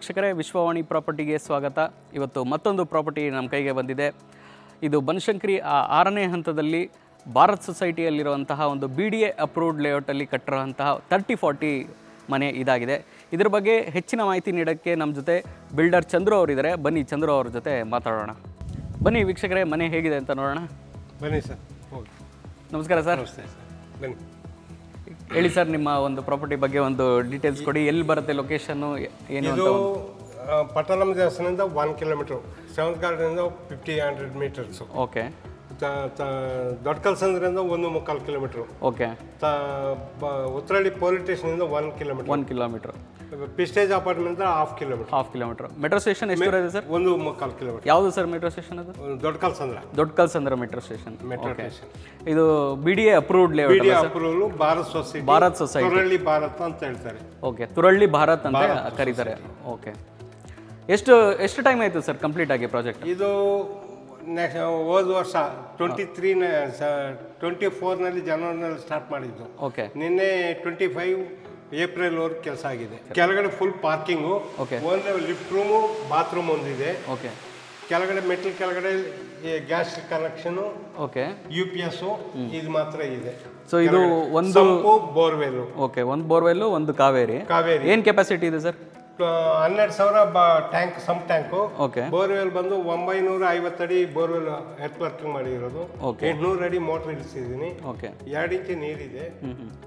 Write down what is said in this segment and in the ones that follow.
ವೀಕ್ಷಕರೇ ವಿಶ್ವವಾಣಿ ಪ್ರಾಪರ್ಟಿಗೆ ಸ್ವಾಗತ. ಇವತ್ತು ಮತ್ತೊಂದು ಪ್ರಾಪರ್ಟಿ ನಮ್ಮ ಕೈಗೆ ಬಂದಿದೆ. ಇದು ಬನಶಂಕರಿ ಆ ಆರನೇ ಹಂತದಲ್ಲಿ ಭಾರತ್ ಸೊಸೈಟಿಯಲ್ಲಿರುವಂತಹ ಒಂದು ಬಿ ಡಿ ಎ ಅಪ್ರೂವ್ಡ್ ಲೇಔಟಲ್ಲಿ ಕಟ್ಟಿರುವಂತಹ ತರ್ಟಿ ಫಾರ್ಟಿ ಮನೆ ಇದಾಗಿದೆ. ಇದ್ರ ಬಗ್ಗೆ ಹೆಚ್ಚಿನ ಮಾಹಿತಿ ನೀಡೋಕ್ಕೆ ನಮ್ಮ ಜೊತೆ ಬಿಲ್ಡರ್ ಚಂದ್ರು ಅವರಿದ್ದಾರೆ. ಬನ್ನಿ ಚಂದ್ರು ಅವ್ರ ಜೊತೆ ಮಾತಾಡೋಣ. ಬನ್ನಿ ವೀಕ್ಷಕರೇ ಮನೆ ಹೇಗಿದೆ ಅಂತ ನೋಡೋಣ. ಬನ್ನಿ ಸರ್ ಓಕೆ ನಮಸ್ಕಾರ ಸರ್. ನಮಸ್ತೆ ಸರ್. ಬನ್ನಿ. ಹೇಳಿ ಸರ್ ನಿಮ್ಮ ಒಂದು ಪ್ರಾಪರ್ಟಿ ಬಗ್ಗೆ ಒಂದು ಡೀಟೇಲ್ಸ್ ಕೊಡಿ. ಎಲ್ಲಿ ಬರುತ್ತೆ ಲೊಕೇಶನ್ ಏನು ಇದು ಆ, ಪಟ್ಟಣಂ ದೇವಸ್ಥಾನದಿಂದ ಒನ್ ಕಿಲೋಮೀಟ್ರು ಸೆವೆಂತ್ ಗಾರ್ಡನಿಂದ ಫಿಫ್ಟಿ ಹಂಡ್ರೆಡ್ ಮೀಟರ್ಸ್ ಓಕೆ ದೊಡ್ಡ ಕಲ್ಸಂದ್ರಿಂದ ಒಂದು ಮುಕ್ಕಾಲು ಕಿಲೋಮೀಟ್ರು ಓಕೆ ತ ಬ- Uttarahalli police ಸ್ಟೇಷನಿಂದ one kilometre one kilometre Prestige apartment half kilometre half kilometre metro station ಎಷ್ಟು ಇದೆ ಸರ್ ಒಂದು ಮುಕ್ಕಾಲು ಕಿಲೋಮೀಟರ್ ಯಾವುದು ಸರ್ ಮೆಟ್ರೋ ಸ್ಟೇಷನ್ ಅದು? Dodda Kalsandra. Dodda Kalsandra metro station metro station ಇದು B D A approved B layout approval Bharat society Bharat society Turahalli Bharat ಅಂತ ಹೇಳ್ತಾರೆ. Okay ತುರಳ್ಳಿ Bharat ಅಂತ ಕರೀತಾರೆ. ಓಕೆ ಎಷ್ಟು ಎಷ್ಟು ಟೈಮ್ ಆಯಿತು ಸರ್ ಕಂಪ್ಲೀಟ್ ಆಗಿ ಪ್ರಾಜೆಕ್ಟ್ ಇದು ನೆಕ್ಸ್ಟ್ ಹೋದ ವರ್ಷ ಟ್ವೆಂಟಿ ತ್ರೀ ಟ್ವೆಂಟಿ ಫೋರ್ನಲ್ಲಿ ಜನವರಿನಲ್ಲಿ ಸ್ಟಾರ್ಟ್ ಮಾಡಿದ್ದು. ಓಕೆ ನಿನ್ನೆ ಟ್ವೆಂಟಿ ಫೈವ್ ಏಪ್ರಿಲ್ ವರ್ಗು ಕೆಲಸ ಆಗಿದೆ. ಕೆಳಗಡೆ ಫುಲ್ ಪಾರ್ಕಿಂಗು ಓಕೆ ಒಂದು ಲಿಫ್ಟ್ ರೂಮು ಬಾತ್ರೂಮ್ ಒಂದಿದೆ. ಓಕೆ ಕೆಳಗಡೆ ಮೆಟ್ಲ್ ಕೆಳಗಡೆ gas connection okay U P S ಇದು ಮಾತ್ರ ಇದೆ. ಸೊ ಇದು ಒಂದು ಬೋರ್ವೆಲ್ ಓಕೆ ಒಂದು ಬೋರ್ವೆಲ್ ಒಂದು ಕಾವೇರಿ. ಕಾವೇರಿ. ಏನು ಕೆಪಾಸಿಟಿ ಇದೆ ಸರ್ ಹನ್ನೆರಡು ಸಾವಿರ ಬ tank sump tank. Okay borewell ಬಂದು ಒಂಬೈನೂರ ಐವತ್ತಡಿ ಬೋರ್ವೆಲ್ ಎರ್ತ್ ವರ್ಕಿಂಗ್ ಮಾಡಿರೋದು. Okay. ಎಂಟ್ನೂರು ಅಡಿ ಮೋಟ್ರ್ ಇಳಿಸಿದ್ದೀನಿ. ಓಕೆ ಎರಡು ಇಂಚು ನೀರಿದೆ.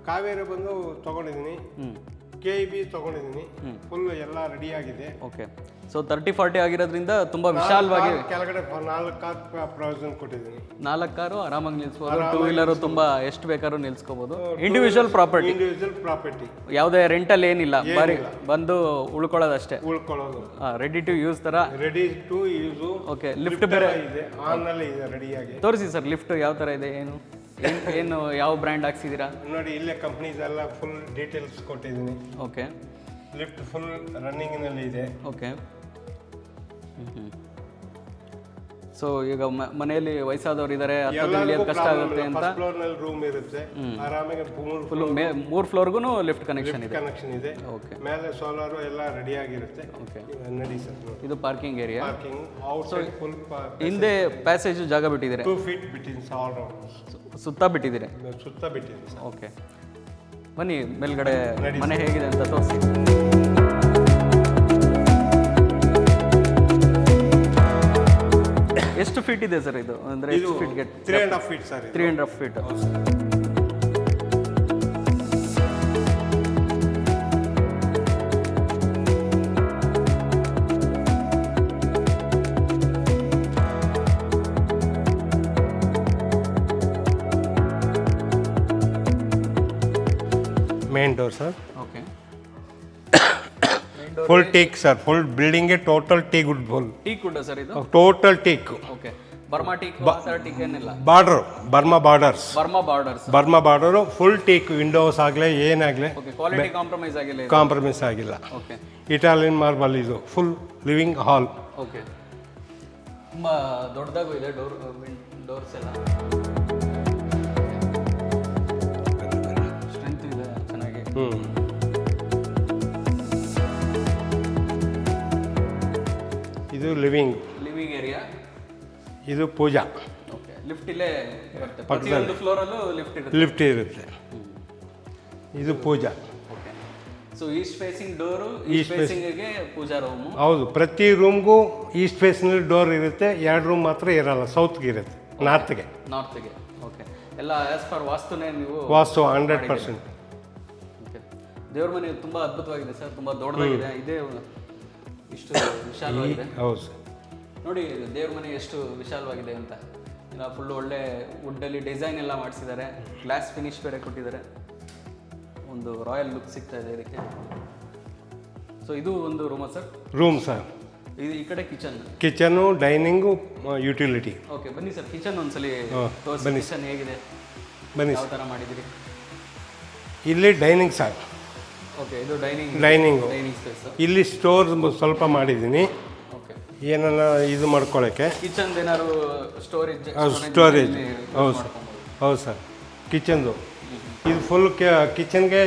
ಕಾವೇರಿ ಬಂದು ತಗೊಂಡಿದ್ದೀನಿ. ಕೆ ಇ ಬಿ ತಗೊಂಡಿದ್ದೀನಿ ಫುಲ್ ಎಲ್ಲ ರೆಡಿ ಆಗಿದೆ. ಓಕೆ ಸೊ ತರ್ಟಿ ಫಾರ್ಟಿ ಆಗಿರೋದ್ರಿಂದ ತುಂಬ ವಿಶಾಲವಾಗಿ ಕೆಳಗಡೆ ನಾಲ್ಕು ಕಾರ್ ಪ್ರಾವಿಷನ್ ಕೊಟ್ಟಿದ್ದೀನಿ. ನಾಲ್ಕು ಕಾರು ಆರಾಮಾಗಿ ನಿಲ್ಸ್ಬೋದು. ಟೂ ವೀಲರು ತುಂಬ ಎಷ್ಟು ಬೇಕಾದ್ರೂ ನಿಲ್ಸ್ಕೋಬಹುದು ಇಂಡಿವಿಜುವಲ್ ಪ್ರಾಪರ್ಟಿ ಇಂಡಿವಿಜುವಲ್ ಪ್ರಾಪರ್ಟಿ ಯಾವುದೇ ರೆಂಟಲ್ ಏನಿಲ್ಲ. ಬರೀ ಬಂದು ಉಳ್ಕೊಳ್ಳೋದಷ್ಟೇ. ಉಳ್ಕೊಳ್ಳೋದು. ರೆಡಿ ಟು ಯೂಸ್ ತರ. Ready to use okay lift ಬೇರೆ ಇದೆ. ಆನ್ನಲ್ಲಿ ಇದೆ ರೆಡಿಯಾಗಿ ತೋರಿಸಿ ಸರ್ ಲಿಫ್ಟ್ ಯಾವ ತರ ಇದೆ ಏನು? ಏನು ಯಾವ ಬ್ರ್ಯಾಂಡ್ ಹಾಕ್ಸಿದ್ದೀರಾ ನೋಡಿ ಇಲ್ಲೇ ಕಂಪ್ನೀಸ್ ಎಲ್ಲ ಫುಲ್ ಡೀಟೇಲ್ಸ್ ಕೊಟ್ಟಿದ್ದೀನಿ. ಓಕೆ ಲಿಫ್ಟ್ ಫುಲ್ ರನ್ನಿಂಗಿನಲ್ಲಿ ಇದೆ. ಓಕೆ ಸೊ ಈಗ ಮನೆಯಲ್ಲಿ ವಯಸ್ಸಾದವ್ರು ಇದ್ದಾರೆ ಕಷ್ಟ ಆಗುತ್ತೆ ಅಂತ? ಫ್ಲೋರ್ನಲ್ಲಿ ರೂಮ್ ಇರುತ್ತೆ. ಆರಾಮಾಗಿ ಮೂರು ಫುಲ್ ಮೂರು ಫ್ಲೋರ್ಗೂ ಲಿಫ್ಟ್ ಕನೆಕ್ಷನ್ ಇದೆ. ಕನೆಕ್ಷನ್ ಇದೆ. ಓಕೆ ಮೇಲೆ ಸೋಲಾರ್ ಎಲ್ಲ ರೆಡಿ ಆಗಿರುತ್ತೆ. ಓಕೆ ನಡಿ ಸರ್ ಇದು parking area parking outside full ಹಿಂದೆ ಪ್ಯಾಸೇಜ್ ಜಾಗ ಬಿಟ್ಟಿದ್ದಾರೆ? Two feet between all round ಸುತ್ತ ಬಿಟ್ಟಿದ್ದೀರಿ ಸುತ್ತ ಬಿಟ್ಟಿದ್ದೀನಿ ಸರ್. ಓಕೆ. ಬನ್ನಿ ಮೇಲ್ಗಡೆ ಮನೆ ಹೇಗಿದೆ ಅಂತ ತೋರಿಸಿ. ಎಷ್ಟು ಫೀಟ್ ಇದೆ ಸರ್ ಇದು? ಅಂದರೆ feet gate three and half feet sir three and half feet main door sir okay full teak sir full ಬಿಲ್ಡಿಂಗೇ total teak good full teak ಕುಡ್ಡ sir ಇದು? Total teak okay Burma teak sir teak ಏನಿಲ್ಲ? Border Burma borders Burma borders Burma border full teak windows ಆಗಲಿ ಏನಾಗಲಿ okay quality compromise ಆಗಿಲ್ಲ compromise ಆಗಿಲ್ಲ. Okay Italian marble ಇದು full living hall okay ತುಂಬ ದೊಡ್ಡದಾಗೂ ಇದೆ ಡೋರ್ ಡೋರ್ಸ್ ಎಲ್ಲ. ಇದು ಲಿವಿಂಗ್ ಲಿವಿಂಗ್ ಏರಿಯಾ ಇದು ಪೂಜಾ. ಓಕೆ ಲಿಫ್ಟ್ ಇಲ್ಲೇ ಫ್ಲೋರ್ ಫ್ಲೋರಲ್ಲೂ ಲಿಫ್ಟ್ ಇರುತ್ತೆ. ಲಿಫ್ಟ್ ಇರುತ್ತೆ. ಇದು pooja. Okay so east facing door east ಫೇಸಿಂಗ್ಗೆ ಪೂಜಾ ರೂಮ್ ಹೌದು. ಪ್ರತಿ ರೂಮ್ಗೂ ಈಸ್ಟ್ ಫೇಸಿನಲ್ಲಿ ಡೋರ್ ಇರುತ್ತೆ. ಎರಡು ರೂಮ್ ಮಾತ್ರ ಇರಲ್ಲ. ಸೌತ್ಗೆ ಇರುತ್ತೆ. ನಾರ್ತ್ಗೆ ನಾರ್ತ್ಗೆ ಓಕೆ ಎಲ್ಲ ಆಸ್ ಪರ್ ವಾಸ್ತುನೇ ನೀವು ವಾಸ್ತು ಹಂಡ್ರೆಡ್ ಪರ್ಸೆಂಟ್ ದೇವ್ರ ಮನೆ ತುಂಬ ಅದ್ಭುತವಾಗಿದೆ ಸರ್ ತುಂಬ ದೊಡ್ಡದಾಗಿದೆ. ಇದೇ ಇಷ್ಟು ವಿಶಾಲವಾಗಿದೆ. ಹೌದು ಸರ್. ನೋಡಿ ದೇವ್ರ ಮನೆ ಎಷ್ಟು ವಿಶಾಲವಾಗಿದೆ ಅಂತ. ಇಲ್ಲ ಫುಲ್ ಒಳ್ಳೆ ವುಡ್ಡಲ್ಲಿ ಡಿಸೈನ್ ಎಲ್ಲ ಮಾಡಿಸಿದ್ದಾರೆ. ಗ್ಲಾಸ್ ಫಿನಿಶ್ ಬೇರೆ ಕೊಟ್ಟಿದ್ದಾರೆ. ಒಂದು ರಾಯಲ್ ಲುಕ್ ಸಿಗ್ತಾ ಇದೆ ಇದಕ್ಕೆ. ಸೊ ಇದು ಒಂದು ರೂಮ ಸರ್? Room sir. ಇದು ಈ ಕಡೆ kitchen kitchen dining utility okay ಬನ್ನಿ ಸರ್ ಕಿಚನ್ ಒಂದ್ಸಲಿ ತೋರಿಸಿ ಕಿಚನ್ ಹೇಗಿದೆ? ಬನ್ನಿ ಯಾವ ಥರ ಮಾಡಿದ್ದೀರಿ? ಇಲ್ಲಿ ಡೈನಿಂಗ್ ಸರ್. ಡೈನಿಂಗು ಇಲ್ಲಿ ಸ್ಟೋರ್ ಸ್ವಲ್ಪ ಮಾಡಿದ್ದೀನಿ. ಏನನ್ನ ಇದು ಮಾಡ್ಕೊಳ್ಳೋಕ್ಕೆ ಸ್ಟೋರೇಜ್ ಹೌದು ಸರ್ ಹೌದು ಸರ್ ಕಿಚನ್ದು ಇದು ಫುಲ್ ಕಿಚನ್ಗೆ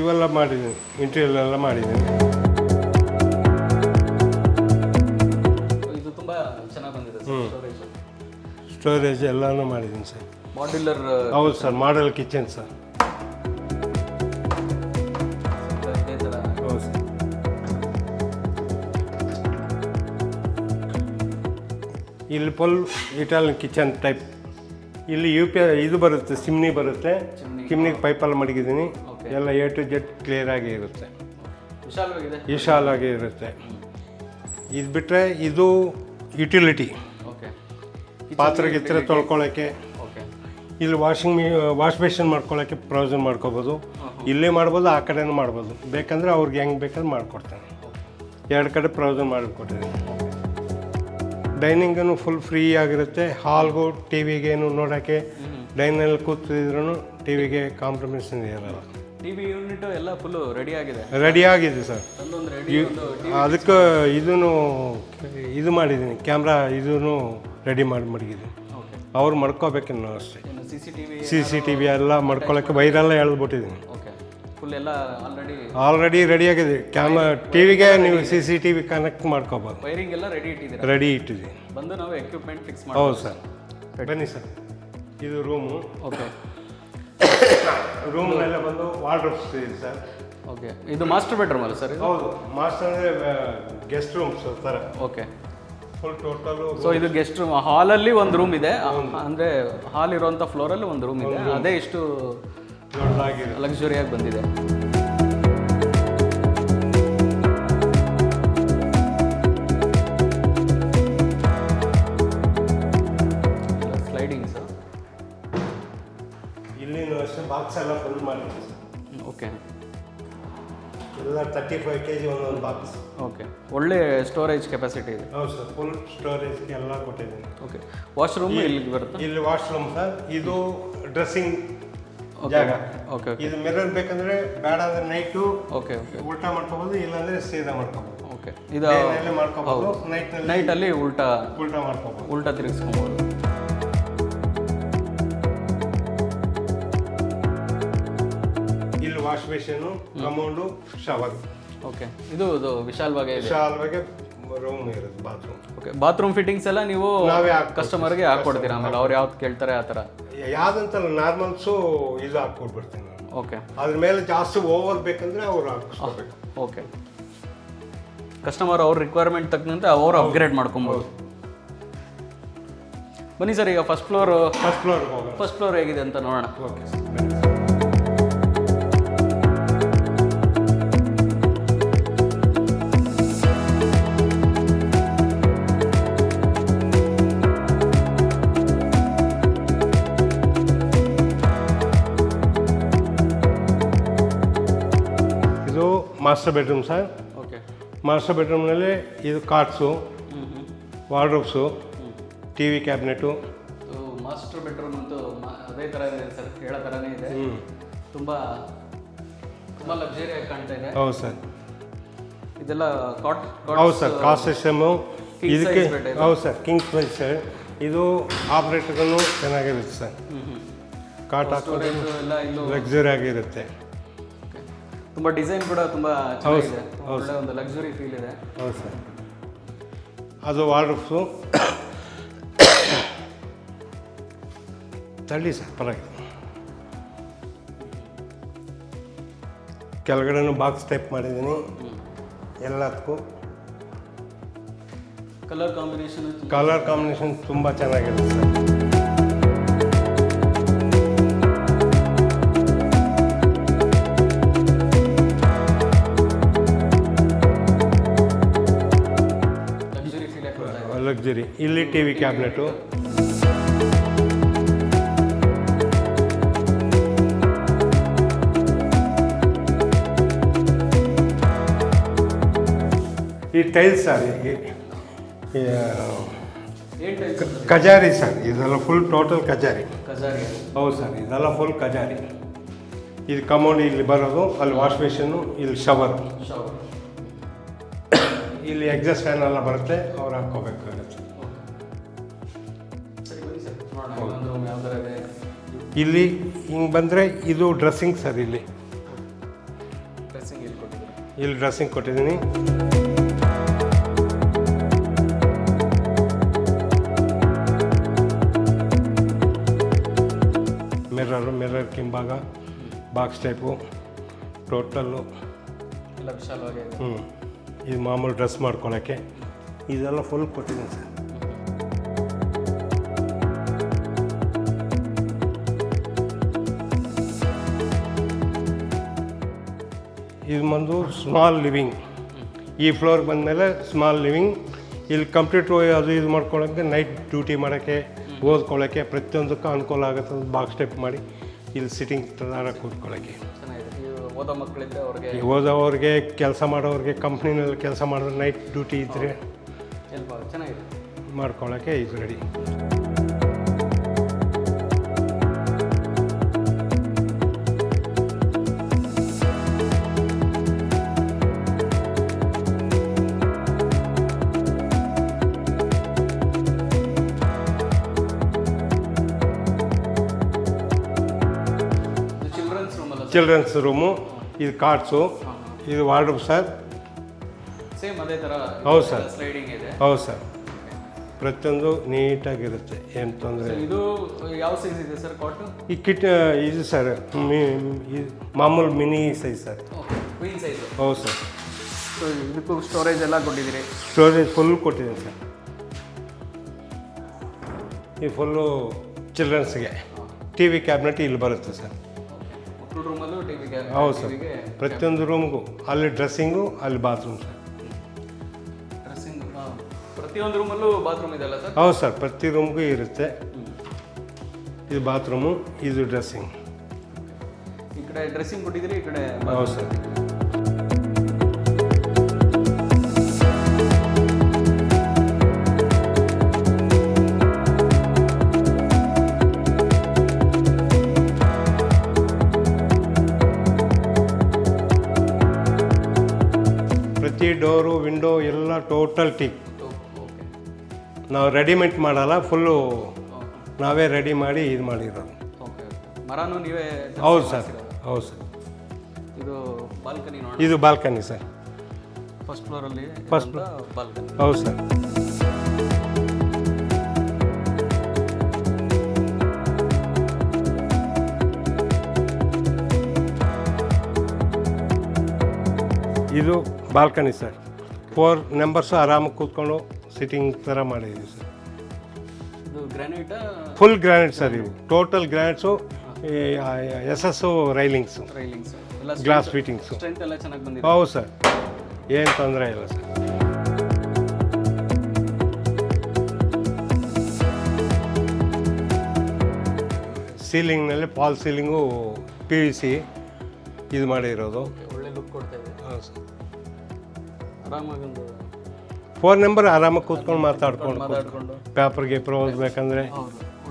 ಇವೆಲ್ಲ ಮಾಡಿದ್ದೀನಿ. ಇಂಟೀರಿಯರ್ ಎಲ್ಲ ಮಾಡಿದ್ದೀನಿ. ಹ್ಞೂ ಸ್ಟೋರೇಜ್ ಎಲ್ಲಾನು ಮಾಡಿದ್ದೀನಿ ಸರ್ ಮಾಡ್ಯುಲರ್ ಹೌದು ಸರ್ ಮಾಡಲ್ ಕಿಚನ್ ಸರ್ ಇಲ್ಲಿ ಫುಲ್ ಇಟಾಲಿಯನ್ ಕಿಚನ್ ಟೈಪ್ ಇಲ್ಲಿ ಯು ಪಿ ಇದು ಬರುತ್ತೆ ಸಿಮ್ನಿ ಬರುತ್ತೆ. ಸಿಮ್ನಿಗೆ ಪೈಪಲ್ಲಿ ಮಡಗಿದ್ದೀನಿ. ಎಲ್ಲ ಎ ಟು ಜೆಡ್ ಕ್ಲಿಯರ್ ಆಗಿ ಇರುತ್ತೆ. ವಿಶಾಲಾಗಿ ಇರುತ್ತೆ. ಇದು ಬಿಟ್ಟರೆ ಇದು ಯುಟಿಲಿಟಿ ಪಾತ್ರೆ ಗಿತ್ರೆ ತೊಳ್ಕೊಳ್ಳೋಕ್ಕೆ ಇಲ್ಲಿ ವಾಷಿಂಗ್ ಮಿ ವಾಶ್ ಬೇಷನ್ ಮಾಡ್ಕೊಳ್ಳೋಕ್ಕೆ ಪ್ರೊವಿಷನ್ ಮಾಡ್ಕೋಬೋದು. ಇಲ್ಲೇ ಮಾಡ್ಬೋದು ಆ ಕಡೆನೂ ಮಾಡ್ಬೋದು. ಬೇಕಂದರೆ ಅವ್ರಿಗೆ ಹೆಂಗೆ ಬೇಕಾದ್ರೆ ಮಾಡಿಕೊಡ್ತಾನೆ. ಎರಡು ಕಡೆ ಪ್ರೊವಿಷನ್ ಮಾಡಿಕೊಟ್ಟಿದ್ದೀನಿ ಡೈನಿಂಗನು ಫುಲ್ ಫ್ರೀ ಆಗಿರುತ್ತೆ. ಹಾಲ್ಗೂ ಟಿ ವಿಗೇನು ನೋಡೋಕ್ಕೆ ಡೈನಲ್ಲಿ ಕೂತಿದ್ರು ಟಿ ವಿಗೆ ಕಾಂಪ್ರಮೈಸ್ ಇರಲ್ಲ. ಟಿವಿ ಯೂನಿಟ್ ಎಲ್ಲ ಫುಲ್ಲು ರೆಡಿ ಆಗಿದೆ. ರೆಡಿ ಆಗಿದೆ ಸರ್ ಅದಕ್ಕೆ ಇದೂ ಇದು ಮಾಡಿದ್ದೀನಿ. ಕ್ಯಾಮ್ರಾ ಇದೂ ರೆಡಿ ಮಾಡಿ ಮಡಗಿದ್ದೀನಿ. ಅವ್ರು ಮಡ್ಕೋಬೇಕಿನ್ನು ಅಷ್ಟೇ C C T V C C T V ಎಲ್ಲ ಮಡ್ಕೊಳ್ಳೋಕ್ಕೆ ವೈರೆಲ್ಲ ಎಳೆದ್ಬಿಟ್ಟಿದ್ದೀನಿ ಓಕೆ ಫುಲ್ ಎಲ್ಲ ಆಲ್ರೆಡಿ ಆಲ್ರೆಡಿ ರೆಡಿ ಆಗಿದೆ ಕ್ಯಾಮ ಟಿವಿಗೆ ನೀವು C C T V connect ಮಾಡ್ಕೋಬೋದು. ವೈರಿಂಗ್ ಎಲ್ಲ ರೆಡಿ ಇಟ್ಟಿದ್ದೀರಾ? ರೆಡಿ ಇಟ್ಟಿದ್ದೀನಿ ಬಂದು ನಾವು ಎಕ್ವಿಪ್ಮೆಂಟ್ ಫಿಕ್ಸ್ ಮಾಡಿ ಹೌದು ಸರ್. ಬನ್ನಿ ಸರ್. ಇದು ರೂಮು ಓಕೆ ರೂಮ್ನೆಲ್ಲ ಬಂದು ವಾರ್ಡ್ರೋಬ್ಸ್ ಇದೆ ಸರ್. ಓಕೆ ಇದು ಮಾಸ್ಟರ್ ಬೆಡ್ರೂಮ್ ಅಲ್ಲ ಸರ್ ಹೌದು. ಮಾಸ್ಟರ್ ಅಂದರೆ guest rooms sir okay full total so ಇದು ಗೆಸ್ಟ್ ರೂಮ್ ಹಾಲಲ್ಲಿ ಒಂದು ರೂಮ್ ಇದೆ. ಅಂದರೆ ಹಾಲ್ ಇರುವಂಥ ಫ್ಲೋರಲ್ಲಿ ಒಂದು ರೂಮ್ ಇದೆ. ಅದೇ ಇಷ್ಟು ದೊಡ್ಡದಾಗಿದೆ. ಲಕ್ಸುರಿಯಾಗಿ ಬಂದಿದೆ. ಸ್ಲೈಡಿಂಗ್ಸ್ ಇಲ್ಲಿನೂ ಅಷ್ಟೇ ಬಾಕ್ಸ್ ಎಲ್ಲ ಫುಲ್ ಮಾಡಿದ್ದೀನಿ ಸರ್ ಓಕೆ ಎಲ್ಲ ತರ್ಟಿ ಫೈವ್ ಕೆ ಜಿ ಒಂದೊಂದು ಬಾಕ್ಸ್ ಓಕೆ ಒಳ್ಳೆ ಸ್ಟೋರೇಜ್ ಕೆಪಾಸಿಟಿ ಇದೆ. ಹೌದು ಸರ್ ಫುಲ್ ಸ್ಟೋರೇಜ್ ಎಲ್ಲ ಕೊಟ್ಟಿದ್ದೀನಿ. ಓಕೆ ವಾಶ್ರೂಮ್ ಇಲ್ಲಿಗೆ ಬರುತ್ತೆ? ಇಲ್ಲಿ ವಾಶ್ರೂಮ್ ಸರ್ ಇದು ಡ್ರೆಸ್ಸಿಂಗ್ ಜಾಗ. ಓಕೆ ಇದು ಮಿರರ್ ಬೇಕಂದ್ರೆ ಬೇಡ ಅಂದ್ರೆ ನೈಟು ಓಕೆ ಓಕೆ. ಉಲ್ಟಾ ಮಾಡ್ಕೋಬಹುದು ಇಲ್ಲಾಂದ್ರೆ ಸೀದಾ ಮಾಡ್ಕೋಬಹುದು ಓಕೆ. ಇದು ಮಾಡ್ಕೋಬಹುದು ನೈಟ್ ನೈಟ್ನಲ್ಲಿ ನೈಟಲ್ಲಿ ಉಲ್ಟಾ ಉಲ್ಟಾ ಮಾಡ್ಕೋಬಹುದು ಉಲ್ಟಾ ತಿರುಗಿಸ್ಕೋಬಹುದು ಇಲ್ಲಿ wash basin commode shower okay. ಇದು ಇದು ಬಗ್ಗೆ ವಿಶಾಲ್ ವಿಶಾಲವಾಗಿ ರೂಮ್ ಇರುತ್ತೆ ಬಾತ್ರೂಮ್ ಓಕೆ ಬಾತ್ರೂಮ್ ಫಿಟ್ಟಿಂಗ್ಸ್ ಎಲ್ಲ ನೀವು ನಾವೇ ಹಾಕ್ ಕಸ್ಟಮರ್ಗೆ ಹಾಕ್ಕೊಡ್ತೀರಾ ಆಮೇಲೆ ಅವ್ರು ಯಾವ್ದು ಕೇಳ್ತಾರೆ ಆ ಥರ? ಯಾವ್ದಂತಲ್ಲ ನಾರ್ಮಲ್ಸು ಇದು ಹಾಕ್ಕೊಟ್ಬಿಡ್ತೀನಿ ನಾನು. ಓಕೆ ಅದ್ರ ಮೇಲೆ ಜಾಸ್ತಿ ಓವರ್ ಬೇಕಂದ್ರೆ ಅವ್ರು ಹಾಕಿಸ್ಕೋಬೇಕು. ಓಕೆ ಕಸ್ಟಮರ್ ಅವ್ರ ರಿಕ್ವೈರ್ಮೆಂಟ್ ತಕ್ಕಂತೆ ಅವರು ಅಪ್ಗ್ರೇಡ್ ಮಾಡ್ಕೊಬೋದು. ಬನ್ನಿ ಸರ್ ಈಗ ಫಸ್ಟ್ ಫ್ಲೋರ್ ಫಸ್ಟ್ ಫ್ಲೋರ್ ಹೋಗೋಣ. ಫಸ್ಟ್ ಫ್ಲೋರ್ ಹೇಗಿದೆ ಅಂತ ನೋಡೋಣ. Okay master bedroom sir okay master ಬೆಡ್ರೂಮ್ನಲ್ಲಿ ಇದು cots wardrobes T V cabinet master bedroom ಅಂತೂ ಅದೇ ಥರ ಇದೆ ಸರ್ ಹೇಳೋ ಥರನೇ ಇದೆ. ತುಂಬ ತುಂಬ ಲಕ್ಸುರಿಯಾಗಿ ಕಾಣ್ತಾ ಇದೆ. ಹೌದು ಸರ್ ಇದೆಲ್ಲ ಕಾಟ್ ಹೌದು ಸರ್ ಕಾಸ್ಟ್ ಸಿಸ್ಟಮು ಇದಕ್ಕೆ. ಹೌದು ಸರ್ ಕಿಂಗ್ಸ್ ಸೈಜ್ ಸರ್ ಇದು ಆಪ್ರೇಟರ್ಗೂ ಚೆನ್ನಾಗಿರುತ್ತೆ ಸರ್ ಕಾಟ್ ಹಾಕೋದು ಎಲ್ಲ ಇಲ್ಲೂ ಆಗಿರುತ್ತೆ ತುಂಬ ಡಿಸೈನ್ ಕೂಡ ತುಂಬ ಚೆನ್ನಾಗಿದೆ. ಒಳ್ಳೆ ಒಂದು ಲಕ್ಸುರಿ ಫೀಲ್ ಇದೆ. ಹೌದು ಸರ್. ಅದು ವಾರ್ಡ್ರೋಬ್ಸು ತಳ್ಳಿ ಸರ್ ಪರವಾಗಿಲ್ಲ. ಕೆಳಗಡೆನೂ ಬಾಕ್ಸ್ ಟೈಪ್ ಮಾಡಿದ್ದೀನಿ. ಎಲ್ಲದಕ್ಕೂ. ಕಲರ್ ಕಾಂಬಿನೇಷನ್ ಕಲರ್ ಕಾಂಬಿನೇಷನ್ ತುಂಬ ಚೆನ್ನಾಗಿದೆ ಸರ್. ಇಲ್ಲಿ ಟಿ ವಿ ಕ್ಯಾಬ್ಲೆಟು. ಈ ಟೈಲ್ಸ್ ಸರ್ ಕಜಾರಿ ಸರ್ ಇದೆಲ್ಲ ಫುಲ್ ಟೋಟಲ್ ಕಜಾರಿ. ಕಜಾರಿ. ಹೌದು ಸರ್ ಇದೆಲ್ಲ ಫುಲ್ ಕಜಾರಿ. ಇದು ಕಮೌಂಡ್ ಇಲ್ಲಿ ಬರೋದು ಅಲ್ಲಿ ವಾಶ್ ಬೇಷನ್ನು ಇಲ್ಲಿ ಶವರ್ ಶವರ್ ಇಲ್ಲಿ ಎಕ್ಸಾಸ್ಟ್ ಫ್ಯಾನ್ ಎಲ್ಲ ಬರುತ್ತೆ ಅವ್ರು ಹಾಕ್ಕೋಬೇಕಾಗುತ್ತೆ. ಇಲ್ಲಿ ಹಿಂಗೆ ಬಂದರೆ ಇದು ಡ್ರೆಸ್ಸಿಂಗ್ ಸರ್ ಇಲ್ಲಿ. ಡ್ರೆಸ್ಸಿಂಗ್ ಇಲ್ಲಿ ಇಲ್ಲಿ ಡ್ರೆಸ್ಸಿಂಗ್ ಕೊಟ್ಟಿದ್ದೀನಿ. ಮಿರರ್ ಮಿರರ್ ಕಿಂಬಾಗ ಬಾಕ್ಸ್ ಟೈಪು ಟೋಟಲ್ಲು ಹ್ಞೂ ಇದು ಮಾಮೂಲು ಡ್ರೆಸ್ ಮಾಡ್ಕೊಳ್ಳೋಕ್ಕೆ ಇದೆಲ್ಲ ಫುಲ್ ಕೊಟ್ಟಿದ್ದೀನಿ ಸರ್ ಬಂದು ಸ್ಮಾಲ್ ಲಿವಿಂಗ್ ಈ ಫ್ಲೋರ್ ಬಂದಮೇಲೆ ಸ್ಮಾಲ್ ಲಿವಿಂಗ್ ಇಲ್ಲಿ ಕಂಪ್ಯೂಟ್ರ್ ಅದು ಇದು ಮಾಡ್ಕೊಳ್ಳೋಕ್ಕೆ ನೈಟ್ ಡ್ಯೂಟಿ ಮಾಡೋಕ್ಕೆ ಓದ್ಕೊಳ್ಳೋಕ್ಕೆ ಪ್ರತಿಯೊಂದಕ್ಕೂ ಅನುಕೂಲ ಆಗುತ್ತೆ ಬಾಕ್ಸ್ ಸ್ಟೆಪ್ ಮಾಡಿ ಇಲ್ಲಿ ಸಿಟ್ಟಿಂಗ್ ಥರ ಕೂತ್ಕೊಳ್ಳೋಕ್ಕೆ. ಓದೋ ಮಕ್ಕಳಿಂದ ಅವ್ರಿಗೆ ಓದೋವ್ರಿಗೆ ಕೆಲಸ ಮಾಡೋರಿಗೆ ಕಂಪ್ನಿನಲ್ಲಿ ಕೆಲಸ ಮಾಡಿದ್ರೆ ನೈಟ್ ಡ್ಯೂಟಿ ಇದ್ದರೆ ಮಾಡ್ಕೊಳ್ಳೋಕ್ಕೆ ಇದು ರೆಡಿ ಚಿಲ್ಡ್ರನ್ಸ್ ರೂಮ್ ಇದು ಕಾರ್ಡ್ಸು ಇದು ವಾರ್ಡ್ರೂಮ್ ಸರ್. ಸೇಮ್ ಅದೇ ಥರ ಹೌದು ಸರ್. ಸ್ಲೈಡಿಂಗ್ ಇದೆ. ಹೌದು ಸರ್. ಪ್ರತಿಯೊಂದು ನೀಟಾಗಿರುತ್ತೆ ಏನು ತೊಂದರೆ ಇದು ಯಾವ ಸೈಜ್ ಇದೆ ಸರ್ ಕಾಟು ಈ ಕಿಟ್ ಇದು ಸರ್ ಮಾಮೂಲು mini size sir. Queen size ಹೌದು ಸರ್. ಸೊ ಇದಕ್ಕೂ ಸ್ಟೋರೇಜ್ ಎಲ್ಲ ಕೊಟ್ಟಿದ್ದೀರಿ? ಸ್ಟೋರೇಜ್ ಫುಲ್ ಕೊಟ್ಟಿದ್ದೀನಿ ಸರ್. ಈ ಫುಲ್ಲು ಚಿಲ್ಡ್ರನ್ಸ್ಗೆ. ಟಿ ವಿ ಕ್ಯಾಬಿನೆಟ್ ಇಲ್ಲಿ ಬರುತ್ತೆ ಸರ್. ರೂಮಲ್ಲೂ ಟಿವಿಗೆ ಹೌದು ಸರ್. ಪ್ರತಿಯೊಂದು ರೂಮ್ಗೂ ಅಲ್ಲಿ ಡ್ರೆಸ್ಸಿಂಗು ಅಲ್ಲಿ ಬಾತ್ರೂಮ್ ಸರ್. ಡ್ರೆಸ್ಸಿಂಗ್ ಪ್ರತಿಯೊಂದು ರೂಮಲ್ಲೂ ಬಾತ್ರೂಮ್ ಸರ್? ಹೌದು ಸರ್ ಪ್ರತಿ ರೂಮ್ಗೂ ಇರುತ್ತೆ. ಇದು ಬಾತ್ರೂಮು ಇದು ಡ್ರೆಸ್ಸಿಂಗ್ ಈ ಕಡೆ ಡ್ರೆಸ್ಸಿಂಗ್ ಕೊಟ್ಟಿದ್ದೀರಿ ಈ ಕಡೆ ಹೌದು ಸರ್. ಟೋಟಲ್ ಟಿಕ್ ಓಕೆ ನಾವು ರೆಡಿಮೇಡ್ ಮಾಡಲ್ಲ ಫುಲ್ಲು ನಾವೇ ರೆಡಿ ಮಾಡಿ ಇದು ಮಾಡಿರೋದು. ಮರನೂ ನೀವೇ ಹೌದು ಸರ್ ಹೌದು ಸರ್. ಇದು ಬಾಲ್ಕನಿ ಇದು ಬಾಲ್ಕನಿ ಸರ್. ಫಸ್ಟ್ ಫ್ಲೋರಲ್ಲಿ ಫ್ಲೋರ್ ಬಾಲ್ಕನಿ ಹೌದು ಸರ್. ಇದು ಬಾಲ್ಕನಿ ಸರ್. ಫೋರ್ ಮೆಂಬರ್ಸು ಆರಾಮಾಗಿ ಕೂತ್ಕೊಂಡು ಸಿಟ್ಟಿಂಗ್ ಥರ ಮಾಡಿದ್ದೀವಿ ಸರ್. ಫುಲ್ ಗ್ರಾನೈಟ್ ಸರ್ ಇವು. Total granites S S railings. Glass fittings. ಬಂದಿದೆ. ಹೌದು ಸರ್. ಏನು ತೊಂದರೆ ಇಲ್ಲ sir. ಸೀಲಿಂಗ್ನಲ್ಲಿ false ceiling P V C ಇದು ಮಾಡಿರೋದು. ಒಳ್ಳೆ ಲುಕ್ ಕೊಡ್ತಾ ಇದೆ. ಹಾಂ ಸರ್. ಫೋನ್ ನಂಬರ್ ಆರಾಮಾಗಿ ಕೂತ್ಕೊಂಡು ಮಾತಾಡ್ಕೊಂಡು ಮಾತಾಡ್ಕೊಂಡು. ಪೇಪರ್ ಗೀಪರ್ ಓದ್ಬೇಕಂದ್ರೆ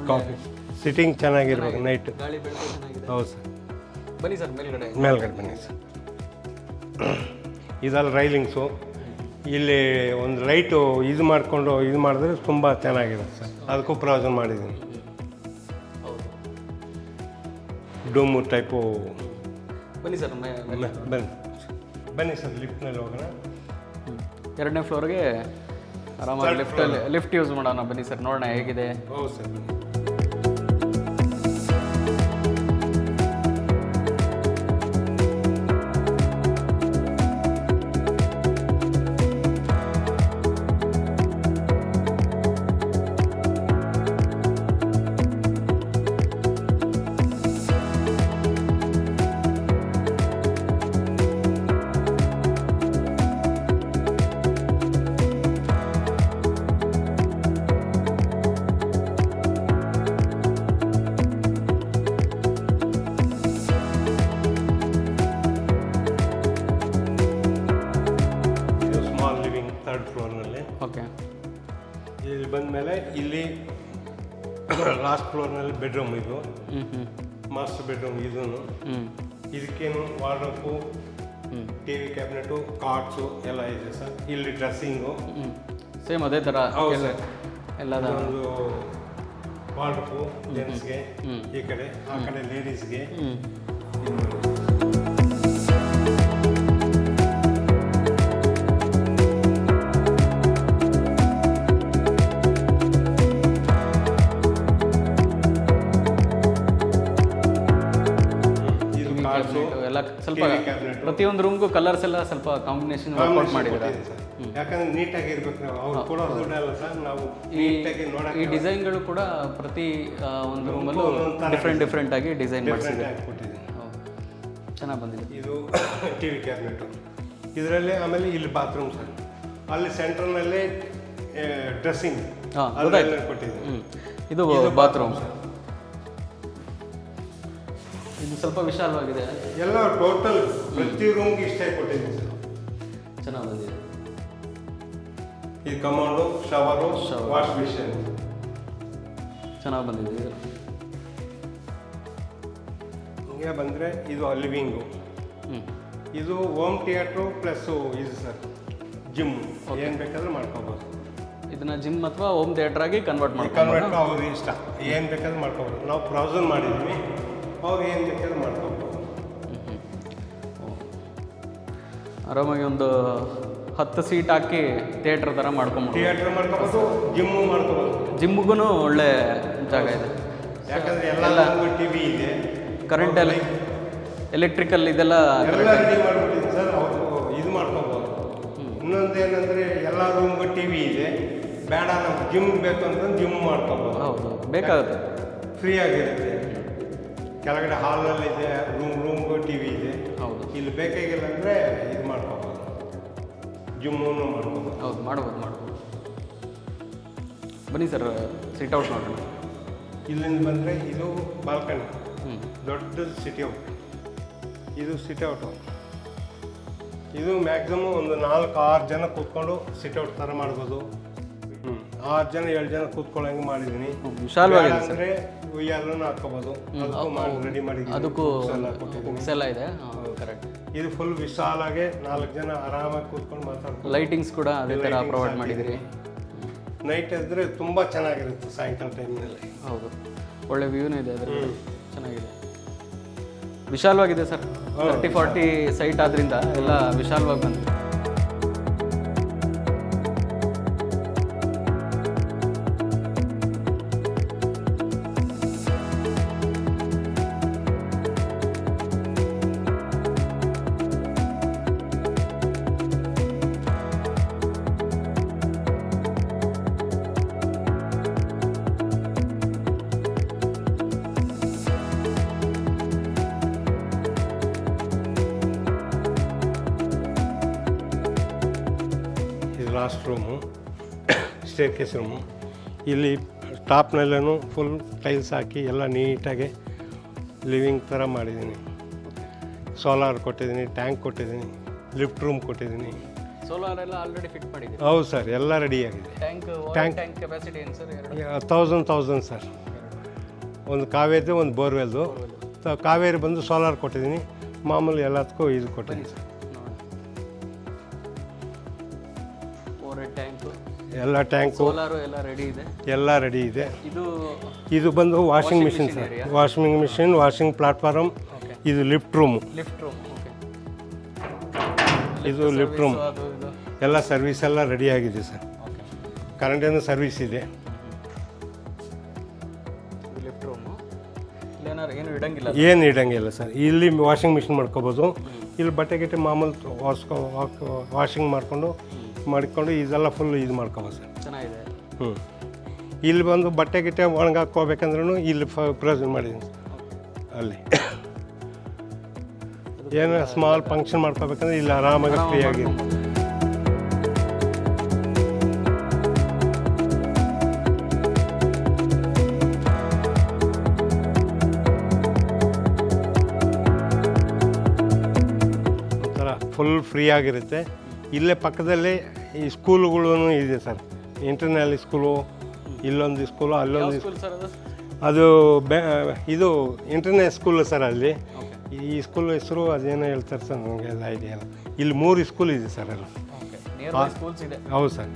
ಕಾಫಿ. ಸಿಟ್ಟಿಂಗ್ ಚೆನ್ನಾಗಿರ್ಬೇಕು ನೈಟ್ ಗಾಳಿ ಬೆಳಕು ಚೆನ್ನಾಗಿದೆ. ಹೌದು ಸರ್. ಬನ್ನಿ ಸರ್ ಮೇಲ್ಗಡೆ. ಮೇಲ್ಗಡೆ ಬನ್ನಿ ಸರ್. ಇದಲ್ಲ ರೈಲಿಂಗ್ಸು ಇಲ್ಲಿ ಒಂದು ಲೈಟು ಇದು ಮಾಡಿಕೊಂಡು ಇದು ಮಾಡಿದ್ರೆ ತುಂಬ ಚೆನ್ನಾಗಿರುತ್ತೆ ಸರ್. ಅದಕ್ಕೂ ಪ್ರಯೋಜನ ಮಾಡಿದ್ದೀನಿ. ಡೂಮು ಟೈಪು ಬನ್ನಿ ಸರ್ ಬನ್ನಿ. ಬನ್ನಿ ಸರ್ ಲಿಫ್ಟ್ನಲ್ಲಿ ಹೋಗೋಣ. ಎರಡನೇ ಫ್ಲೋರ್ಗೆ ಆರಾಮಾಗಿ ಲಿಫ್ಟಲ್ಲಿ ಲಿಫ್ಟ್ ಯೂಸ್ ಮಾಡೋಣ ಬನ್ನಿ ಸರ್ ನೋಡೋಣ ಹೇಗಿದೆ. ಹೌದು ಸರ್ ಥರ್ಡ್ ಫ್ಲೋರ್ನಲ್ಲಿ ಓಕೆ ಇಲ್ಲಿ ಬಂದಮೇಲೆ ಇಲ್ಲಿ ಲಾಸ್ಟ್ ಫ್ಲೋರ್ನಲ್ಲಿ ಬೆಡ್ರೂಮ್ ಇದು. ಮಾಸ್ಟರ್ ಬೆಡ್ರೂಮ್ ಇದೂ ಇದಕ್ಕೇನು wardrobe T V cabinet cards ಎಲ್ಲ ಇದೆ ಸರ್. ಇಲ್ಲಿ ಡ್ರೆಸ್ಸಿಂಗು ಸೇಮ್ ಅದೇ ಥರ ಹೌದು ಎಲ್ಲ ಸರ್. ಎಲ್ಲದ ಒಂದು ವಾರ್ಡ್ರೋಪು ಜೆಂಟ್ಸ್ಗೆ. ಈ ಕಡೆ ಆ ಕಡೆ ಲೇಡೀಸ್ಗೆ ಸ್ವಲ್ಪ ಪ್ರತಿಯೊಂದು ರೂಮ್ಗೂ ಕಲರ್ಸ್ ಎಲ್ಲ ಸ್ವಲ್ಪ ಕಾಂಬಿನೇಷನ್ ವರ್ಕೌಟ್ ಮಾಡಿದ್ದೀರಾ? ಯಾಕಂದ್ರೆ ನೀಟಾಗಿ ಇರ್ಬೇಕು ನಾವು. ಅವ್ರು ಕೊಡೋ ದುಡ್ಡಲ್ಲ ಸರ್. ನಾವು ಈ ಈ ಡಿಸೈನ್ಗಳು ಕೂಡ ಪ್ರತಿ ಒಂದು ರೂಮಲ್ಲೂ ಡಿಫ್ರೆಂಟ್ ಡಿಫ್ರೆಂಟ್ ಆಗಿ ಡಿಸೈನ್ ಮಾಡಿಸಿದೆ ಚೆನ್ನಾಗಿ ಬಂದಿದೆ. ಇದು ಟಿ ವಿ ಕ್ಯಾಬಿನೆಟು ಇದರಲ್ಲಿ ಆಮೇಲೆ ಇಲ್ಲಿ ಬಾತ್ರೂಮ್ ಸರ್. ಅಲ್ಲಿ ಸೆಂಟ್ರಲ್ನಲ್ಲೇ ಡ್ರೆಸ್ಸಿಂಗ್ ಕೊಟ್ಟಿದ್ದೀನಿ ಹ್ಮ್. ಇದು ಬಾತ್ರೂಮ್ ಇದು ಸ್ವಲ್ಪ ವಿಶಾಲವಾಗಿದೆ. ಎಲ್ಲ ಟೋಟಲ್ ಪ್ರತಿ ರೂಮ್ಗೆ ಇಷ್ಟೇ ಕೊಟ್ಟಿದ್ದೀನಿ ಸರ್. ಚೆನ್ನಾಗಿ ಬಂದಿದೆ ಇದು ಕಮಾಂಡು ಶವರು ವಾಶ್ ಮಿಷನ್ ಚೆನ್ನಾಗಿ ಬಂದಿದೆ ಇದು. ಹಿಂಗೆ ಬಂದರೆ ಇದು ಲಿವಿಂಗು ಹ್ಞೂ ಇದು ಹೋಮ್ ಥಿಯೇಟ್ರು ಪ್ಲಸ್ಸು ಇದು ಸರ್ ಜಿಮ್ ಏನು ಬೇಕಾದರೂ ಮಾಡ್ಕೋಬೋದು. ಇದನ್ನ ಜಿಮ್ ಅಥವಾ ಹೋಮ್ ಥಿಯೇಟರ್ ಆಗಿ ಕನ್ವರ್ಟ್ ಮಾಡಿ ಕನ್ವರ್ಟ್ ಅವ್ರಿಗೆ ಇಷ್ಟ. ಏನು ಬೇಕಾದ್ರೂ ಮಾಡ್ಕೋಬೋದು. ನಾವು ಪ್ರೌಸನ್ ಮಾಡಿದ್ವಿ. ಅವ್ರು ಏನು ಬೇಕಾದ್ರೆ ಮಾಡ್ಕೊಬೋದು? ಆರಾಮಾಗಿ ಒಂದು ಹತ್ತು ಸೀಟ್ ಹಾಕಿ ಥಿಯೇಟ್ರ್ ಥರ ಮಾಡ್ಕೊಂಬೋದು ಥಿಯೇಟ್ರ್ ಮಾಡ್ಕೊಬೋದು ಜಿಮ್ಮು ಮಾಡ್ಕೊಬೋದು. ಜಿಮ್ಗೂ ಒಳ್ಳೆ ಜಾಗ ಇದೆ. ಯಾಕಂದ್ರೆ ಎಲ್ಲ ಟಿ ವಿ ಇದೆ. ಕರೆಂಟ್ ಎಲ್ಲ ಎಲೆಕ್ಟ್ರಿಕಲ್ ಇದೆಲ್ಲ ಎಲ್ಲ ರೆಡಿ ಮಾಡ್ಬಿಟ್ಟಿದ್ದೀನಿ ಸರ್ ಅವರು ಇದು ಮಾಡ್ಕೊಬೋದು. ಇನ್ನೊಂದು ಏನಂದರೆ ಎಲ್ಲ ರೂಮ್ಗೂ ಟಿ ವಿ ಇದೆ. ಬೇಡ ನಮ್ಗೆ ಜಿಮ್ ಬೇಕು ಅಂತಂದ್ರೆ ಜಿಮ್ ಮಾಡ್ಕೊಬೋದು. ಹೌದು ಬೇಕಾಗುತ್ತೆ. ಫ್ರೀ ಆಗಿರುತ್ತೆ. ಕೆಳಗಡೆ ಹಾಲ್ನಲ್ಲಿ ಇದೆ ರೂಮ್ ರೂಮ್ ಟಿ ವಿ ಇದೆ. ಹೌದು. ಇಲ್ಲಿ ಬೇಕಾಗಿಲ್ಲ ಅಂದರೆ ಇದು ಮಾಡ್ಕೋಬೋದು. ಜಿಮ್ಮನ್ನು ಮಾಡ್ಕೋಬೋದು. ಹೌದು ಮಾಡ್ಬೋದು ಮಾಡ್ಬೋದು. ಬನ್ನಿ ಸರ್ ಸಿಟ್ ಔಟ್ ನೋಡೋಣ. ಇಲ್ಲಿಂದ ಬಂದರೆ ಇದು ಬಾಲ್ಕನಿ ಹ್ಞೂ ದೊಡ್ಡ ಸಿಟಿ ಔಟ್ ಇದು ಸಿಟಿ ಔಟ್ ಇದು ಮ್ಯಾಕ್ಸಿಮಮ್ ಒಂದು ನಾಲ್ಕು ಆರು ಜನ ಕೂತ್ಕೊಂಡು ಸಿಟ್ ಔಟ್ ಥರ ಮಾಡ್ಬೋದು. ಹ್ಞೂ ಆರು ಜನ ಏಳು ಜನ ಕೂತ್ಕೊಳ್ಳೋಂಗೆ ಮಾಡಿದ್ದೀನಿ. ವಿಶಾಲವಾಗಿದೆ ಅಂದರೆ ಅದಕ್ಕೂ ಮಾಡಿ ರೆಡಿ ಮಾಡಿದ್ದೀನಿ ಅದಕ್ಕೂ ಬುಕ್ಸ್ ಎಲ್ಲ ಇದೆ. ಕರೆಕ್ಟ್ ಇದು ಫುಲ್ ವಿಶಾಲಾಗೆ ನಾಲ್ಕು ಜನ ಆರಾಮಾಗಿ ಕೂತ್ಕೊಂಡು ಮಾತಾಡ್ತಾರೆ ಲೈಟಿಂಗ್ಸ್ ಕೂಡ ಅದೇ ತರ ಪ್ರೊವೈಡ್ ಮಾಡಿದ್ರಿ ನೈಟ್ ಇದ್ರೆ ತುಂಬ ಚೆನ್ನಾಗಿರುತ್ತೆ ಸಾಯಂಕಾಲ ಟೈಮ್ನಲ್ಲಿ ಹೌದು. ಒಳ್ಳೆ ವ್ಯೂನೂ ಇದೆ ಅದು ಚೆನ್ನಾಗಿದೆ. ವಿಶಾಲವಾಗಿದೆ ಸರ್. ತರ್ಟಿ ಫಾರ್ಟಿ ಸೈಟ್ ಆದ್ರಿಂದ ಎಲ್ಲ ವಿಶಾಲವಾಗಿ ಬಂದಿದೆ. ಕೇಸ್ ರೂಮು ಇಲ್ಲಿ ಟಾಪ್ನಲ್ಲೂ ಫುಲ್ ಟೈಲ್ಸ್ ಹಾಕಿ ಎಲ್ಲ ನೀಟಾಗಿ ಲಿವಿಂಗ್ ಥರ ಮಾಡಿದ್ದೀನಿ. ಸೋಲಾರ್ ಕೊಟ್ಟಿದ್ದೀನಿ ಟ್ಯಾಂಕ್ ಕೊಟ್ಟಿದ್ದೀನಿ ಲಿಫ್ಟ್ ರೂಮ್ ಕೊಟ್ಟಿದ್ದೀನಿ. ಸೋಲಾರ್ ಎಲ್ಲ ಆಲ್ರೆಡಿ ಫಿಟ್ ಮಾಡಿದ್ದೀನಿ ಹೌದು ಸರ್ ಎಲ್ಲ ರೆಡಿಯಾಗಿದೆ ಟ್ಯಾಂಕ್ Tank. ಟ್ಯಾಂಕ್ ಕೆಪಾಸಿಟಿ ಏನು ಸರ್ ತೌಸಂಡ್ ತೌಸಂಡ್ ಸರ್ ಒಂದು ಕಾವೇರಿದು ಒಂದು ಬೋರ್ವೆಲ್ದು. ಕಾವೇರಿ ಬಂದು ಸೋಲಾರ್ ಕೊಟ್ಟಿದ್ದೀನಿ. ಮಾಮೂಲಿ ಎಲ್ಲದಕ್ಕೂ ಇದು ಕೊಟ್ಟಿದ್ದೀನಿ ಸರ್ ಎಲ್ಲ ಟ್ಯಾಂಕು ಸೋಲಾರು ಎಲ್ಲ ರೆಡಿ ಇದೆ. ಎಲ್ಲ ರೆಡಿ ಇದೆ. ಇದು ಇದು ಬಂದು washing machine sir. Washing machine washing platform ಇದು ಲಿಫ್ಟ್ ರೂಮ್ ಲಿಫ್ಟ್ ರೂಮ್ ಇದು ಲಿಫ್ಟ್ ರೂಮ್ ಎಲ್ಲ ಸರ್ವಿಸ್ ಎಲ್ಲ ರೆಡಿ ಆಗಿದೆ ಸರ್ ಕರೆಂಟ್ ಕರೆಂಟಿನ ಸರ್ವಿಸ್ ಇದೆ? ಲಿಫ್ಟ್ ರೂಮು ಇಲ್ಲೇನಾರು ಏನು ಇಡಂಗಿಲ್ಲ ಏನು ಇಡಂಗಿಲ್ಲ ಸರ್ ಇಲ್ಲಿ ವಾಷಿಂಗ್ ಮಿಷಿನ್ ಮಾಡ್ಕೋಬೋದು. ಇಲ್ಲಿ ಬಟ್ಟೆ ಗಿಟ್ಟೆ ಮಾಮೂಲು ವಾಸ್ಕೊ ವಾಷಿಂಗ್ ಮಾಡಿಕೊಂಡು ಮಾಡ್ಕೊಂಡು ಇದೆಲ್ಲ ಫುಲ್ ಇದು ಮಾಡ್ಕೊಬೋದು ಸರ್. ಚೆನ್ನಾಗಿದೆ. ಹ್ಞೂ ಇಲ್ಲಿ ಬಂದು ಬಟ್ಟೆ ಗಿಟ್ಟೆ ಒಣಗಾಕೋಬೇಕಂದ್ರೂ ಇಲ್ಲಿ ಪ್ರೊಜೆಕ್ಟ್ ಮಾಡಿದ್ದೀನಿ ಅಲ್ಲಿ. ಏನು ಸ್ಮಾಲ್ ಫಂಕ್ಷನ್ ಮಾಡ್ಕೋಬೇಕಂದ್ರೆ ಇಲ್ಲಿ ಆರಾಮಾಗಿ ಫ್ರೀ ಆಗಿ ಒಂಥರ ಫುಲ್ ಫ್ರೀ ಆಗಿರುತ್ತೆ. ಇಲ್ಲೇ ಪಕ್ಕದಲ್ಲೇ ಈ ಸ್ಕೂಲುಗಳು ಇದೆ ಸರ್. ಇಂಟರ್ನಲ್ ಸ್ಕೂಲು ಇಲ್ಲೊಂದು ಸ್ಕೂಲು ಅಲ್ಲೊಂದು ಅದು? ಅದು ಬೆ ಇದು ಇಂಟರ್ನೆಟ್ ಸ್ಕೂಲ್ ಸರ್ ಅಲ್ಲಿ. ಈ ಸ್ಕೂಲ್ ಹೆಸರು ಅದೇನೋ ಹೇಳ್ತಾರೆ ಸರ್ ನನಗೆ ಅದು ಐಡಿಯಾ ಇಲ್ಲಿ. ಮೂರು ಸ್ಕೂಲ್ ಇದೆ ಸರ್ ಅಲ್ಲ ಹೌದು ಸರ್.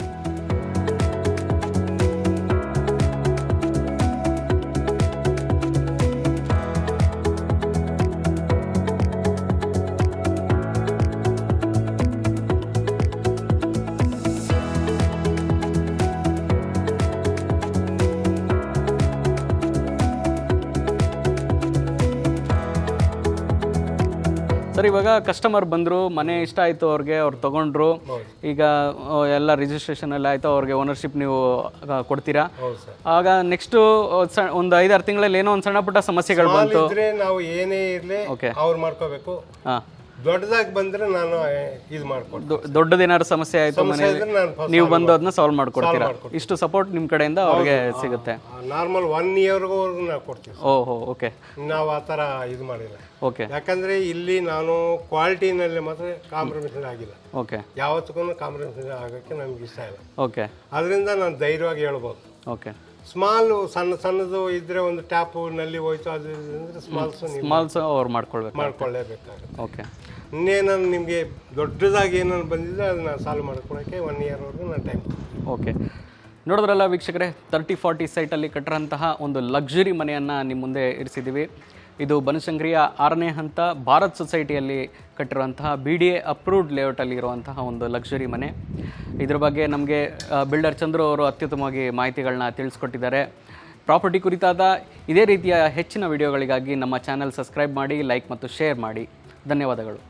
ಕಸ್ಟಮರ್ ಬಂದರು ಮನೆ ಇಷ್ಟ ಆಯಿತು ಅವ್ರಿಗೆ ಅವ್ರು ತೊಗೊಂಡ್ರು. ಈಗ ಎಲ್ಲ ರಿಜಿಸ್ಟ್ರೇಷನ್ ಎಲ್ಲ ಆಯಿತು ಅವ್ರಿಗೆ ಓನರ್ಶಿಪ್ ನೀವು ಆ, ಕೊಡ್ತೀರಾ? ಆಗ ನೆಕ್ಸ್ಟು ಒಂದು ಐದಾರು ತಿಂಗಳಲ್ಲಿ ಏನೋ ಒಂದು ಸಣ್ಣ ಪುಟ್ಟ ಸಮಸ್ಯೆಗಳು ಬಂತು. ಇದ್ರೆ ನಾವು ಏನೇ ಇರಲಿ Okay. ಅವ್ರು ಮಾಡ್ಕೋಬೇಕು. ಹಾಂ. ದೊಡ್ಡದಾಗಿ ಬಂದ್ರೆ ನಾನು ಇದು ಮಾಡ್ಕೊಡ್ತೀನಿ. ದೊಡ್ಡದೇನಾದ್ರು ಸಮಸ್ಯೆ ಆಯಿತು ಸಮಸ್ಯೆ ಆಯ್ತು ಇದ್ರೆ ನಾನು first ನೀವು ಬಂದು ಅದನ್ನ ಸಾಲ್ವ್ ಮಾಡ್ಕೊಡ್ತೀರಾ. ಇಷ್ಟು ಸಪೋರ್ಟ್ ನಿಮ್ಮ ಕಡೆಯಿಂದ ಅವ್ರಿಗೆ ಸಿಗುತ್ತೆ. ನಾರ್ಮಲ್ ಒನ್ ಇಯರ್ವರೆಗೂ ನಾವು ಕೊಡ್ತೀವಿ ಓಹೋ ಓಕೆ ನಾವು ಆ ಥರ ಇದು ಮಾಡಿಲ್ಲ. ಓಕೆ ಯಾಕಂದ್ರೆ ಇಲ್ಲಿ ನಾನು ಕ್ವಾಲಿಟಿನಲ್ಲಿ ಮಾತ್ರ ಕಾಂಪ್ರಮೈಸ್ ಆಗಿಲ್ಲ. ಓಕೆ ಯಾವತ್ತಿಗೂ ಕಾಂಪ್ರಮೈಸ್ ಆಗೋಕ್ಕೆ ನಮ್ಗೆ ಇಷ್ಟ ಇಲ್ಲ. ಓಕೆ ಅದರಿಂದ ನಾನು ಧೈರ್ಯವಾಗಿ ಹೇಳ್ಬೋದು. ಓಕೆ ಸ್ಮಾಲ್ ಸಣ್ಣ ಸಣ್ಣದು ಇದ್ರೆ ಒಂದು ಟ್ಯಾಪ್ನಲ್ಲಿ ಹೋಯ್ತು ಅದು ಅಂದ್ರೆ ಸ್ಮಾಲ್ಸ್ ಸ್ಮಾಲ್ ಸ್ಮಾಲ್ಸ್ ಅವ್ರು ಮಾಡ್ಕೊಳ್ಬೇಕು ಮಾಡ್ಕೊಳ್ಳೇಬೇಕಾಗುತ್ತೆ. ಓಕೆ ಇನ್ನೇನು ನಿಮಗೆ ದೊಡ್ಡದಾಗಿ ಏನಾದ್ರು ಬಂದಿದ್ರೆ ಅದನ್ನ ಸಾಲ್ವ್ ಮಾಡ್ಕೊಳಕ್ಕೆ ಒನ್ ಇಯರ್ವರೆಗೂ ನಾನು ಟೈಮ್ ಓಕೆ ನೋಡಿದ್ರಲ್ಲ ವೀಕ್ಷಕರೇ ತರ್ಟಿ ಫಾರ್ಟಿ ಸೈಟಲ್ಲಿ ಕಟ್ಟಿರೋಂತಹ ಒಂದು ಲಕ್ಸುರಿ ಮನೆಯನ್ನು ನಿಮ್ಮ ಮುಂದೆ ಇರಿಸಿದ್ದೀವಿ ಇದು ಬನಶಂಕರಿಯ ಆರನೇ ಹಂತ ಭಾರತ್ ಸೊಸೈಟಿಯಲ್ಲಿ ಕಟ್ಟಿರುವಂತಹ ಬಿ ಡಿ ಎ ಅಪ್ರೂವ್ಡ್ ಲೇಔಟಲ್ಲಿ ಇರುವಂತಹ ಒಂದು ಲಕ್ಸುರಿ ಮನೆ. ಇದ್ರ ಬಗ್ಗೆ ನಮಗೆ ಬಿಲ್ಡರ್ ಚಂದ್ರು ಅವರು ಅತ್ಯುತ್ತಮವಾಗಿ ಮಾಹಿತಿಗಳನ್ನ ತಿಳಿಸ್ಕೊಟ್ಟಿದ್ದಾರೆ. ಪ್ರಾಪರ್ಟಿ ಕುರಿತಾದ ಇದೇ ರೀತಿಯ ಹೆಚ್ಚಿನ ವಿಡಿಯೋಗಳಿಗಾಗಿ ನಮ್ಮ ಚಾನೆಲ್ ಸಬ್ಸ್ಕ್ರೈಬ್ ಮಾಡಿ ಲೈಕ್ ಮತ್ತು ಶೇರ್ ಮಾಡಿ. ಧನ್ಯವಾದಗಳು.